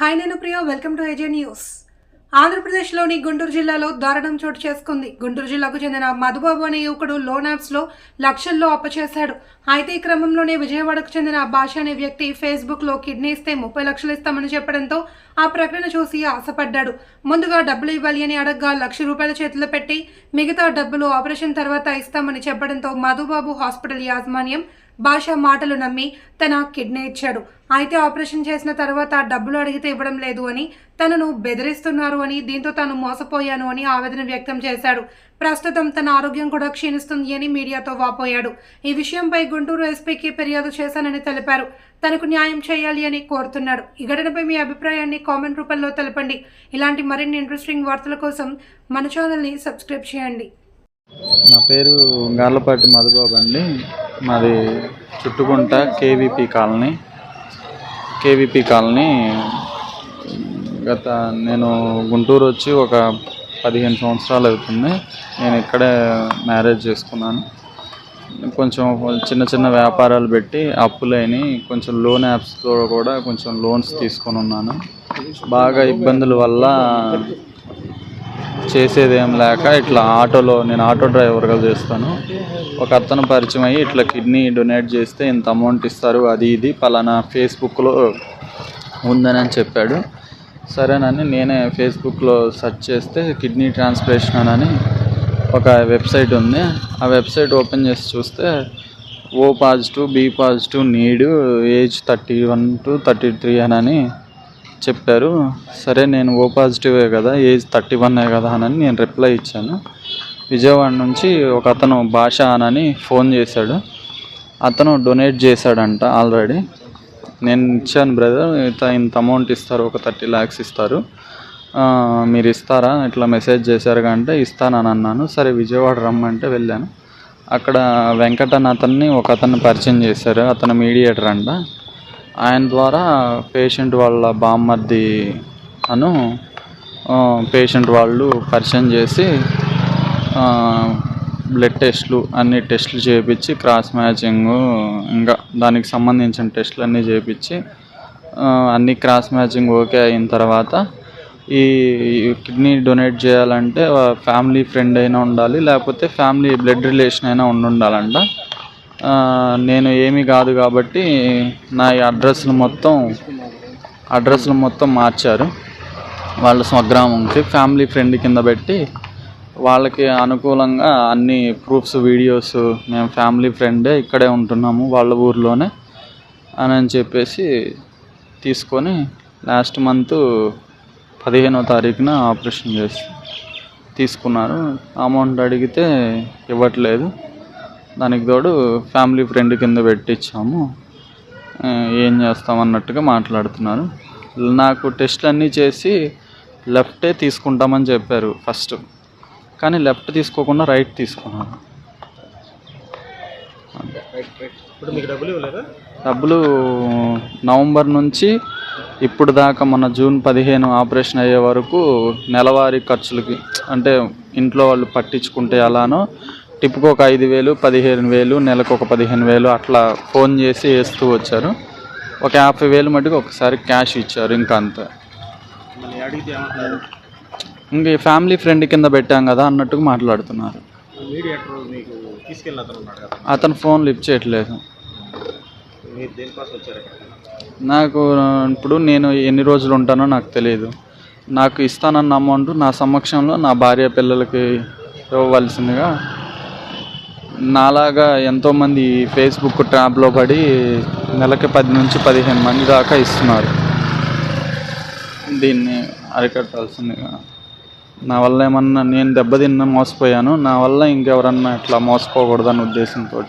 Hi నేను Priya welcome to AJ news. ఆంధ్రప్రదేశ్లోని గుంటూరు జిల్లాలో దారుణం చోటు చేసుకుంది. గుంటూరు జిల్లాకు చెందిన మధుబాబు అనే యువకుడు లోన్ యాప్స్లో లక్షల్లో అప్పచేశాడు అయితే ఈ క్రమంలోనే విజయవాడకు చెందిన భాష అనే వ్యక్తి ఫేస్బుక్లో కిడ్నీ ఇస్తే ముప్పై లక్షలు ఇస్తామని చెప్పడంతో ఆ ప్రకటన చూసి ఆశపడ్డాడు. ముందుగా డబ్బులు ఇవ్వాలి అని అడగ్గా లక్ష రూపాయల చేతిలో పెట్టి మిగతా డబ్బులు ఆపరేషన్ తర్వాత ఇస్తామని చెప్పడంతో మధుబాబు హాస్పిటల్ యాజమాన్యం భాష మాటలు నమ్మి తన కిడ్నీ ఇచ్చాడు. అయితే ఆపరేషన్ చేసిన తర్వాత డబ్బులు అడిగితే ఇవ్వడం లేదు అని తనను బెదిరిస్తున్నారు అని దీంతో తాను మోసపోయాను అని ఆవేదన వ్యక్తం చేశాడు. ప్రస్తుతం తన ఆరోగ్యం కూడా క్షీణిస్తుంది అని మీడియాతో వాపోయాడు. ఈ విషయంపై గుంటూరు ఎస్పీకి ఫిర్యాదు చేశానని తెలిపారు. తనకు న్యాయం చేయాలి అని కోరుతున్నాడు. ఈ ఘటనపై మీ అభిప్రాయాన్ని కామెంట్ రూపంలో తెలపండి. ఇలాంటి మరిన్ని ఇంట్రెస్టింగ్ వార్తల కోసం మన ఛానల్ని సబ్స్క్రైబ్ చేయండి. నా పేరు గార్లపాటి మధుబాబు అండి. మాది Chuttugunta KVP colony. KVP colony గత నేను గుంటూరు వచ్చి ఒక పదిహేను సంవత్సరాలు అవుతుంది. నేను ఇక్కడే మ్యారేజ్ చేసుకున్నాను. కొంచెం చిన్న చిన్న వ్యాపారాలు పెట్టి అప్పులైన కొంచెం లోన్ యాప్స్తో కూడా కొంచెం లోన్స్ తీసుకొని ఉన్నాను. బాగా ఇబ్బందుల వల్ల చేసేదేం లేక ఇట్లా ఆటోలో నేను ఆటో డ్రైవర్గా చేస్తాను. ఒక అతను పరిచయం అయ్యి ఇట్లా కిడ్నీ డొనేట్ చేస్తే ఇంత అమౌంట్ ఇస్తారు అది ఇది పలానా ఫేస్బుక్లో ఉందని అని చెప్పాడు సరేనని నేనే ఫేస్బుక్లో సెర్చ్ చేస్తే కిడ్నీ ట్రాన్స్ప్లేషన్ అని ఒక వెబ్సైట్ ఉంది. ఆ వెబ్సైట్ ఓపెన్ చేసి చూస్తే O positive B positive need age thirty one to thirty three అని చెప్పారు సరే నేను ఓ పాజిటివే కదా ఏజ్ థర్టీ వన్ కదా అని నేను రిప్లై ఇచ్చాను. విజయవాడ నుంచి ఒక అతను భాష అని ఫోన్ చేశాడు. అతను డొనేట్ చేశాడంట ఆల్రెడీ. నేను ఇచ్చాను బ్రదర్ ఇంత ఇంత అమౌంట్ ఇస్తారు ఒక థర్టీ ల్యాక్స్ ఇస్తారు. మీరు ఇస్తారా? ఇట్లా మెసేజ్ చేశారు అంటే ఇస్తానని అన్నాను. సరే విజయవాడ రమ్మంటే వెళ్ళాను. అక్కడ వెంకటన్ అతన్ని ఒక అతన్ని పరిచయం చేశారు. అతను మీడియేటర్ అంట. ఆయన ద్వారా పేషెంట్ వాళ్ళ బామ్మర్ది అను పేషెంట్ వాళ్ళు పరిచయం చేసి బ్లడ్ టెస్ట్లు అన్ని టెస్టులు చేయించి క్రాస్ మ్యాచింగ్ ఇంకా దానికి సంబంధించిన టెస్టులు అన్నీ చేయించి అన్ని క్రాస్ మ్యాచింగ్ ఓకే అయిన తర్వాత ఈ కిడ్నీ డొనేట్ చేయాలంటే ఫ్యామిలీ ఫ్రెండ్ అయినా ఉండాలి లేకపోతే ఫ్యామిలీ బ్లడ్ రిలేషన్ అయినా ఉండి ఉండాలంట నేను ఏమీ కాదు కాబట్టి నా ఈ అడ్రస్లు మొత్తం అడ్రస్లు మొత్తం మార్చారు. వాళ్ళ స్వగ్రామంకి ఫ్యామిలీ ఫ్రెండ్ కింద పెట్టి వాళ్ళకి అనుకూలంగా అన్ని ప్రూఫ్స్ వీడియోస్ మేము ఫ్యామిలీ ఫ్రెండే ఇక్కడే ఉంటున్నాము వాళ్ళ ఊర్లోనే అని అని చెప్పేసి తీసుకొని లాస్ట్ మంత్ పదిహేనో తారీఖున ఆపరేషన్ చేసి తీసుకున్నారు. అమౌంట్ అడిగితే ఇవ్వట్లేదు. దానికి తోడు ఫ్యామిలీ ఫ్రెండ్ కింద పెట్టించాము ఏం చేస్తాం అన్నట్టుగా మాట్లాడుతున్నారు. నాకు టెస్ట్లు అన్నీ చేసి లెఫ్టే తీసుకుంటామని చెప్పారు ఫస్ట్. కానీ లెఫ్ట్ తీసుకోకుండా రైట్ మీకు డబ్బులు నవంబర్ నుంచి ఇప్పుడు దాకా మన జూన్ పదిహేను ఆపరేషన్ అయ్యే వరకు నెలవారీ ఖర్చులకి అంటే ఇంట్లో వాళ్ళు పట్టించుకుంటే అలానో టిప్కి ఒక ఐదు వేలు పదిహేను వేలు నెలకు ఒక పదిహేను వేలు అట్లా ఫోన్ చేసి వేస్తూ వచ్చారు. ఒక యాభై వేలు మటుకు ఒకసారి క్యాష్ ఇచ్చారు ఇంకా అంతే. ఇంక ఈ ఫ్యామిలీ ఫ్రెండ్ కింద పెట్టాం కదా అన్నట్టుగా మాట్లాడుతున్నారు. అతను ఫోన్ లిఫ్ట్ చేయట్లేదు. నాకు ఇప్పుడు నేను ఎన్ని రోజులు ఉంటానో నాకు తెలియదు నాకు ఇస్తానన్న అమౌంట్ నా సమక్షంలో నా భార్య పిల్లలకి ఇవ్వవలసిందిగా నాలాగా ఎంతోమంది ఫేస్బుక్ ట్రాప్లో పడి నెలకి పది నుంచి పదిహేను మంది దాకా ఇస్తున్నారు. దీన్ని అరికట్టాల్సిందిగా నా వల్ల ఏమన్నా నేను దెబ్బతిన్న మోసపోయాను. నా వల్ల ఇంకెవరన్నా ఇట్లా మోసపోకూడదన్న ఉద్దేశంతో